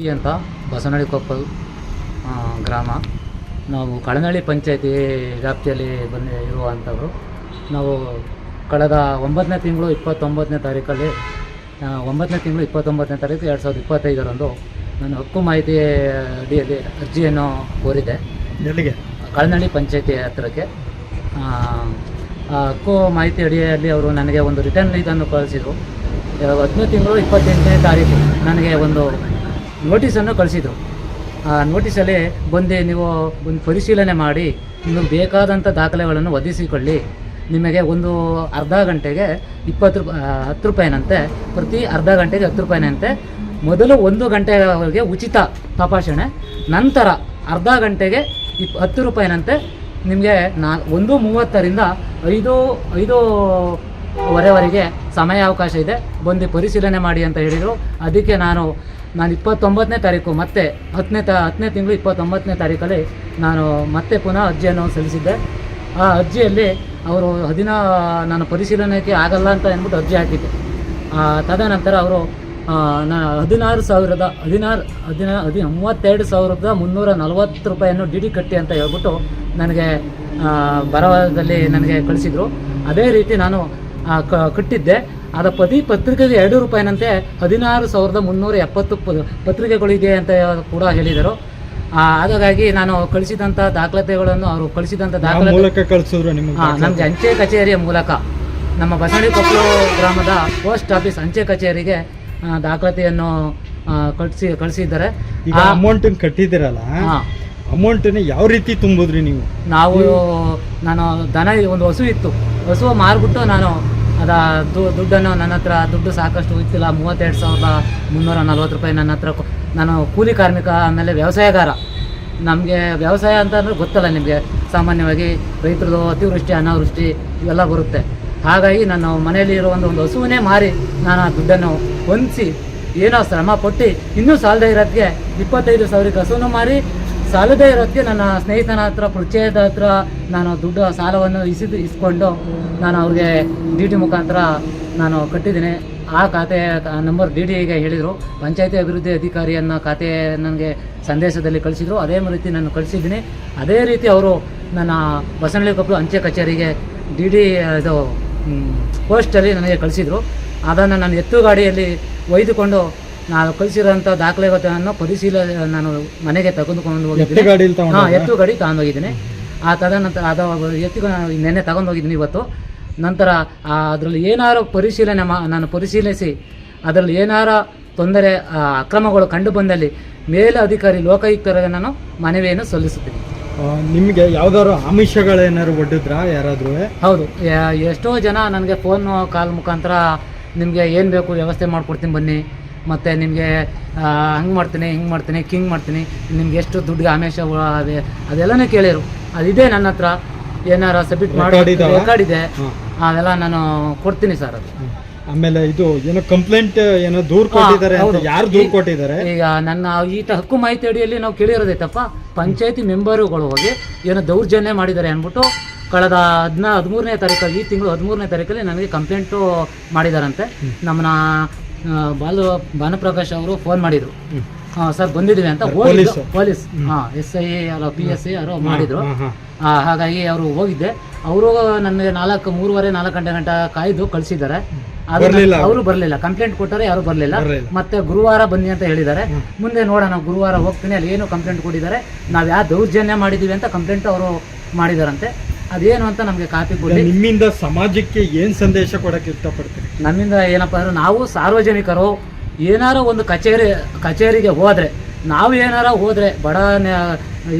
ಈ ಅಂತ ಬಸವನಹಳ್ಳಿ ಕೊಪ್ಪಲ್ ಗ್ರಾಮ. ನಾವು ಕಳನಹಳ್ಳಿ ಪಂಚಾಯತಿ ವ್ಯಾಪ್ತಿಯಲ್ಲಿ ಬಂದು ಇರುವಂಥವ್ರು. ನಾವು ಕಳೆದ ಒಂಬತ್ತನೇ ತಿಂಗಳು ಇಪ್ಪತ್ತೊಂಬತ್ತನೇ ತಾರೀಕಲ್ಲಿ ಒಂಬತ್ತನೇ ತಿಂಗಳು ಇಪ್ಪತ್ತೊಂಬತ್ತನೇ ತಾರೀಕು ಎರಡು ಸಾವಿರದ ಇಪ್ಪತ್ತೈದರಂದು ನಾನು ಹಕ್ಕು ಮಾಹಿತಿ ಅಡಿಯಲ್ಲಿ ಅರ್ಜಿಯನ್ನು ಕೋರಿದ್ದೆ. ಎಲ್ಲಿಗೆ? ಕಳನಹಳ್ಳಿ ಪಂಚಾಯತಿ ಹತ್ರಕ್ಕೆ. ಹಕ್ಕು ಮಾಹಿತಿ ಅಡಿಯಲ್ಲಿ ಅವರು ನನಗೆ ಒಂದು ರಿಟರ್ನ್ ಇದನ್ನು ಕಳಿಸಿದರು. ಹದಿನೈದು ತಿಂಗಳು ಇಪ್ಪತ್ತೆಂಟನೇ ತಾರೀಕು ನನಗೆ ಒಂದು ನೋಟಿಸನ್ನು ಕಳಿಸಿದರು. ಆ ನೋಟಿಸಲ್ಲಿ ಬಂದು ನೀವು ಒಂದು ಪರಿಶೀಲನೆ ಮಾಡಿ ನಿಮಗೆ ಬೇಕಾದಂಥ ದಾಖಲೆಗಳನ್ನು ಒದಗಿಸಿಕೊಳ್ಳಿ. ನಿಮಗೆ ಒಂದು ಅರ್ಧ ಗಂಟೆಗೆ ಇಪ್ಪತ್ತು ರೂಪಾಯಿ ಹತ್ತು ರೂಪಾಯಿನಂತೆ, ಪ್ರತಿ ಅರ್ಧ ಗಂಟೆಗೆ ಹತ್ತು ರೂಪಾಯಿನಂತೆ. ಮೊದಲು ಒಂದು ಗಂಟೆಗೆ ಉಚಿತ ತಪಾಸಣೆ, ನಂತರ ಅರ್ಧ ಗಂಟೆಗೆ ಇಪ್, ಹತ್ತು ರೂಪಾಯಿನಂತೆ. ನಿಮಗೆ ನಾ, ಒಂದು ಮೂವತ್ತರಿಂದ ಐದು ಐದು ವರೆವರೆಗೆ ಸಮಯಾವಕಾಶ ಇದೆ. ಬಂದು ಪರಿಶೀಲನೆ ಮಾಡಿ ಅಂತ ಹೇಳಿದರು. ಅದಕ್ಕೆ ನಾನು ನಾನು ಇಪ್ಪತ್ತೊಂಬತ್ತನೇ ತಾರೀಕು, ಮತ್ತೆ ಹತ್ತನೇ ತ, ಹತ್ತನೇ ತಿಂಗಳು ಇಪ್ಪತ್ತೊಂಬತ್ತನೇ ತಾರೀಕಲ್ಲಿ ನಾನು ಮತ್ತೆ ಪುನಃ ಅರ್ಜಿಯನ್ನು ಸಲ್ಲಿಸಿದ್ದೆ. ಆ ಅರ್ಜಿಯಲ್ಲಿ ಅವರು ಹದಿನ, ನಾನು ಪರಿಶೀಲನೆಗೆ ಆಗಲ್ಲ ಅಂತ ಅಂದ್ಬಿಟ್ಟು ಅರ್ಜಿ ಹಾಕಿದ್ದೆ. ತದನಂತರ ಅವರು ನಾ, ಹದಿನಾರು ಸಾವಿರದ, ಹದಿನಾರು, ಹದಿನ ಹದಿ ಮೂವತ್ತೆರಡು ಸಾವಿರದ ಮುನ್ನೂರ ನಲವತ್ತು ರೂಪಾಯಿಯನ್ನು ಡಿ ಡಿ ಕಟ್ಟಿ ಅಂತ ಹೇಳ್ಬಿಟ್ಟು ನನಗೆ ಬರವದಲ್ಲಿ ನನಗೆ ಕಳಿಸಿದರು. ಅದೇ ರೀತಿ ನಾನು ಕಟ್ಟಿದ್ದೆ. ಅದ ಪ್ರತಿ ಪತ್ರಿಕೆಗೆ ಎರಡು ರೂಪಾಯಿನಂತೆ ಹದಿನಾರು ಸಾವಿರದ ಮುನ್ನೂರ ಎಪ್ಪತ್ತು ಪ- ಪತ್ರಿಕೆಗಳಿದೆ ಅಂತ ಕೂಡ ಹೇಳಿದರು. ಹಾಗಾಗಿ ನಾನು ಕಳಿಸಿದಂಥ ದಾಖಲಾತಿಗಳನ್ನು ಅವರು ಕಳಿಸಿದಂಥ ಯಾವ ದಾಖಲಾತಿ ಕಳ್ಸಿದ್ರು ನಿಮಗೆ ಅಂಚೆ ಕಚೇರಿಯ ಮೂಲಕ. ನಮ್ಮ ಬಸವಳ್ಳಿ ಕೊಪ್ಪಲು ಗ್ರಾಮದ ಪೋಸ್ಟ್ ಆಫೀಸ್ ಅಂಚೆ ಕಚೇರಿಗೆ ದಾಖಲಾತಿಯನ್ನು ಕಳಿಸಿ ಕಳಿಸಿದ್ದಾರೆ. ಅಮೌಂಟ್ ಆ- ಅಮೌಂಟ್ ಯಾವ ರೀತಿ ತುಂಬಿದ್ರಿ ನೀವು? ನಾವು ನಾನು ದನ ಒಂದು ಹಸು ಇತ್ತು. ಹಸು ಮಾರ್ಬಿಟ್ಟು ನಾನು ಅದ ದುಡ್ಡನ್ನು ನನ್ನ ಹತ್ರ, ದುಡ್ಡು ಸಾಕಷ್ಟು ಉಳಿತಿಲ್ಲ ಮೂವತ್ತೆರಡು ಸಾವಿರದ ಮುನ್ನೂರ ನಲ್ವತ್ತು ರೂಪಾಯಿ ನನ್ನ ಹತ್ರ ನಾನು ಕೂಲಿ ಕಾರ್ಮಿಕ ಆಮೇಲೆ ವ್ಯವಸಾಯಗಾರ. ನಮಗೆ ವ್ಯವಸಾಯ ಅಂತ ಅಂದ್ರೆ ಗೊತ್ತಲ್ಲ ನಿಮಗೆ. ಸಾಮಾನ್ಯವಾಗಿ ರೈತರದು ಅತಿವೃಷ್ಟಿ, ಅನಾವೃಷ್ಟಿ ಇವೆಲ್ಲ ಬರುತ್ತೆ. ಹಾಗಾಗಿ ನಾನು ಮನೆಯಲ್ಲಿ ಇರೋ ಒಂದು ಒಂದು ಹಸುವನ್ನೇ ಮಾರಿ ನಾನು ಆ ದುಡ್ಡನ್ನು ಹೊಂದಿಸಿ, ಏನೋ ಶ್ರಮ ಪಟ್ಟು ಇನ್ನೂ ಸಾಲದೇ ಇರೋದಕ್ಕೆ ಇಪ್ಪತ್ತೈದು ಸಾವಿರಕ್ಕೆ ಹಸುವನ್ನು ಮಾರಿ ಸಾಲದೇ ಇರೋದಕ್ಕೆ ನನ್ನ ಸ್ನೇಹಿತನ ಹತ್ರ, ಪರಿಚಯದ ಹತ್ರ ನಾನು ದುಡ್ಡು ಸಾಲವನ್ನು ಇಸಿದು, ಇಸ್ಕೊಂಡು ನಾನು ಅವ್ರಿಗೆ ಡಿ ಟಿ ಮುಖಾಂತರ ನಾನು ಕಟ್ಟಿದ್ದೀನಿ. ಆ ಖಾತೆ ನಂಬರ್ ಡಿ ಡಿಗೆ ಹೇಳಿದರು. ಪಂಚಾಯತಿ ಅಭಿವೃದ್ಧಿ ಅಧಿಕಾರಿಯನ್ನು ಖಾತೆ ನನಗೆ ಸಂದೇಶದಲ್ಲಿ ಕಳಿಸಿದರು. ಅದೇ ರೀತಿ ನಾನು ಕಳಿಸಿದ್ದೀನಿ. ಅದೇ ರೀತಿ ಅವರು ನನ್ನ ಬಸವನಹಳ್ಳಿ ಕೊಪ್ಪಳು ಅಂಚೆ ಕಚೇರಿಗೆ ಡಿ ಡಿ ಇದು ಪೋಸ್ಟಲ್ಲಿ ನನಗೆ ಕಳಿಸಿದರು. ಅದನ್ನು ನಾನು ಎತ್ತು ಗಾಡಿಯಲ್ಲಿ ಒಯ್ದುಕೊಂಡು ನಾನು ಕಳಿಸಿರೋಂಥ ದಾಖಲೆಗಳನ್ನು ಪರಿಶೀಲನೆ ನಾನು ಮನೆಗೆ ತಗೊಂಡುಕೊಂಡು ಹೋಗಿದ್ದೀನಿ. ಹಾ ತಗೊಂಡು ಎತ್ತು ಗಾಡಿ ತಗೊಂಡೋಗಿದ್ದೀನಿ. ಆ ತದನಂತರ ಅದು ಎತ್ತು ನೆನ್ನೆ ತಗೊಂಡೋಗಿದ್ದೀನಿ ಇವತ್ತು. ನಂತರ ಅದರಲ್ಲಿ ಏನಾರು ಪರಿಶೀಲನೆ ಮಾ ನಾನು ಪರಿಶೀಲಿಸಿ ಅದರಲ್ಲಿ ಏನಾರ ತೊಂದರೆ ಅಕ್ರಮಗಳು ಕಂಡು ಬಂದಲ್ಲಿ ಮೇಲ ಅಧಿಕಾರಿ ಲೋಕಾಯುಕ್ತರಿಗೆ ನಾನು ಮನವಿಯನ್ನು ಸಲ್ಲಿಸುತ್ತೇನೆ. ನಿಮಗೆ ಯಾವ್ದಾದ್ರು ಆಮಿಷಗಳೇನಾದ್ರು ಒಡ್ಡಿದ್ರಾ ಯಾರಾದ್ರೂ? ಹೌದು. ಎಷ್ಟೋ ಜನ ನನಗೆ ಫೋನ್ ಕಾಲ್ ಮುಖಾಂತರ ನಿಮಗೆ ಏನು ಬೇಕು ವ್ಯವಸ್ಥೆ ಮಾಡಿಕೊಡ್ತೀನಿ ಬನ್ನಿ. ಮತ್ತು ನಿಮಗೆ ಹಂಗೆ ಮಾಡ್ತೀನಿ ಹಿಂಗೆ ಮಾಡ್ತೀನಿ ಕಿಂಗ್ ಮಾಡ್ತೀನಿ ನಿಮ್ಗೆ ಎಷ್ಟು ದುಡ್ಡು ಆಮೇಶ ಅದೇ ಅದೆಲ್ಲನೇ ಕೇಳಿರು. ಅದಿದೆ ನನ್ನ ಹತ್ರ ಏನಾರ ಸಬ್ಮಿಟ್ ಮಾಡಿ? ರೆಕಾರ್ಡ್ ಇದೆ. ಅವೆಲ್ಲ ನಾನು ಕೊಡ್ತೀನಿ ಸರ್ ಅದು. ಆಮೇಲೆ ಇದು ಏನೋ ಕಂಪ್ಲೇಂಟ್ ಏನೋ ದೂರ ಕೊಟ್ಟಿದ್ದಾರೆ ಯಾರು ದೂರ ಕೊಟ್ಟಿದ್ದಾರೆ? ಈಗ ನನ್ನ ಈ ಹಕ್ಕು ಮಾಹಿತಿ ಅಡಿಯಲ್ಲಿ ನಾವು ಕೇಳಿರೋದೈತಪ್ಪ ಪಂಚಾಯತಿ ಮೆಂಬರುಗಳು ಹೋಗಿ ಏನೋ ದೌರ್ಜನ್ಯ ಮಾಡಿದ್ದಾರೆ ಅಂದ್ಬಿಟ್ಟು ಕಳೆದ ಹದಿನ ಹದಿಮೂರನೇ ತಾರೀಕಲ್ಲಿ ಈ ತಿಂಗಳು ಹದಿಮೂರನೇ ತಾರೀಕಲ್ಲಿ ನನಗೆ ಕಂಪ್ಲೇಂಟು ಮಾಡಿದಾರಂತೆ. ನಮ್ಮನ್ನ ಬಾಲು ಭಾನುಪ್ರಕಾಶ್ ಅವರು ಫೋನ್ ಮಾಡಿದ್ರು. ಹಾ ಸರ್ ಬಂದಿದ್ದೀವಿ ಅಂತ ಪೊಲೀಸ್. ಹೋಗಿದ್ದು ಪೊಲೀಸ್ ಹಾಂ ಎಸ್ ಐ ಯಾರೋ ಪಿ ಎಸ್ ಐ ಯಾರೋ ಮಾಡಿದ್ರು. ಹಾಗಾಗಿ ಅವರು ಹೋಗಿದ್ದೆ. ಅವರು ನನಗೆ ನಾಲ್ಕು ಮೂರುವರೆ ನಾಲ್ಕು ಗಂಟೆ ಗಂಟೆ ಕಾಯ್ದು ಕಳಿಸಿದ್ದಾರೆ. ಅವ್ರು? ಬರಲಿಲ್ಲ. ಕಂಪ್ಲೇಂಟ್ ಕೊಟ್ಟರೆ ಯಾರು ಬರಲಿಲ್ಲ. ಬರ್ಲಿಲ್ಲ. ಮತ್ತೆ ಗುರುವಾರ ಬನ್ನಿ ಅಂತ ಹೇಳಿದ್ದಾರೆ. ಮುಂದೆ ನೋಡೋಣ ಗುರುವಾರ ಹೋಗ್ತೀನಿ. ಅಲ್ಲಿ ಏನು ಕಂಪ್ಲೇಂಟ್ ಕೊಟ್ಟಿದ್ದಾರೆ. ನಾವು ಯಾವ ದೌರ್ಜನ್ಯ ಮಾಡಿದ್ದೀವಿ ಅಂತ ಕಂಪ್ಲೇಂಟ್ ಅವರು ಮಾಡಿದಾರಂತೆ. ಅದೇನು ಅಂತ ನಮಗೆ ಕಾಪಿ ಕೊಡಿ. ನಿಮ್ಮಿಂದ ಸಮಾಜಕ್ಕೆ ಏನು ಸಂದೇಶ ಕೊಡಕ್ಕೆ ಇಷ್ಟಪಡ್ತೀರಿ? ನಮ್ಮಿಂದ ಏನಪ್ಪ ಅಂದ್ರೆ ನಾವು ಸಾರ್ವಜನಿಕರು ಏನಾರ ಒಂದು ಕಚೇರಿ ಕಚೇರಿಗೆ ಹೋದರೆ ನಾವು ಏನಾರ ಹೋದರೆ ಬಡ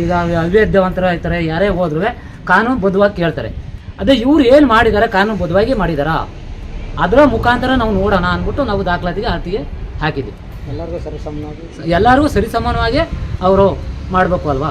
ಈಗ ಅವಿದ್ಯಾವಂತರ ಇರ್ತಾರೆ ಯಾರೇ ಹೋದ್ರು ಕಾನೂನು ಬದ್ಧವಾಗಿ ಕೇಳ್ತಾರೆ. ಅದೇ ಇವ್ರು ಏನು ಮಾಡಿದ್ದಾರೆ ಕಾನೂನು ಬದ್ಧವಾಗಿ ಮಾಡಿದಾರಾ. ಅದರ ಮುಖಾಂತರ ನಾವು ನೋಡೋಣ ಅಂದ್ಬಿಟ್ಟು ನಾವು ದಾಖಲಾತಿಗೆ ಆರ್ತಿಗೆ ಹಾಕಿದ್ವಿ. ಎಲ್ಲರಿಗೂ ಸರಿ ಎಲ್ಲರಿಗೂ ಸರಿಸಮಾನವಾಗಿ ಅವರು ಮಾಡಬೇಕು ಅಲ್ವಾ?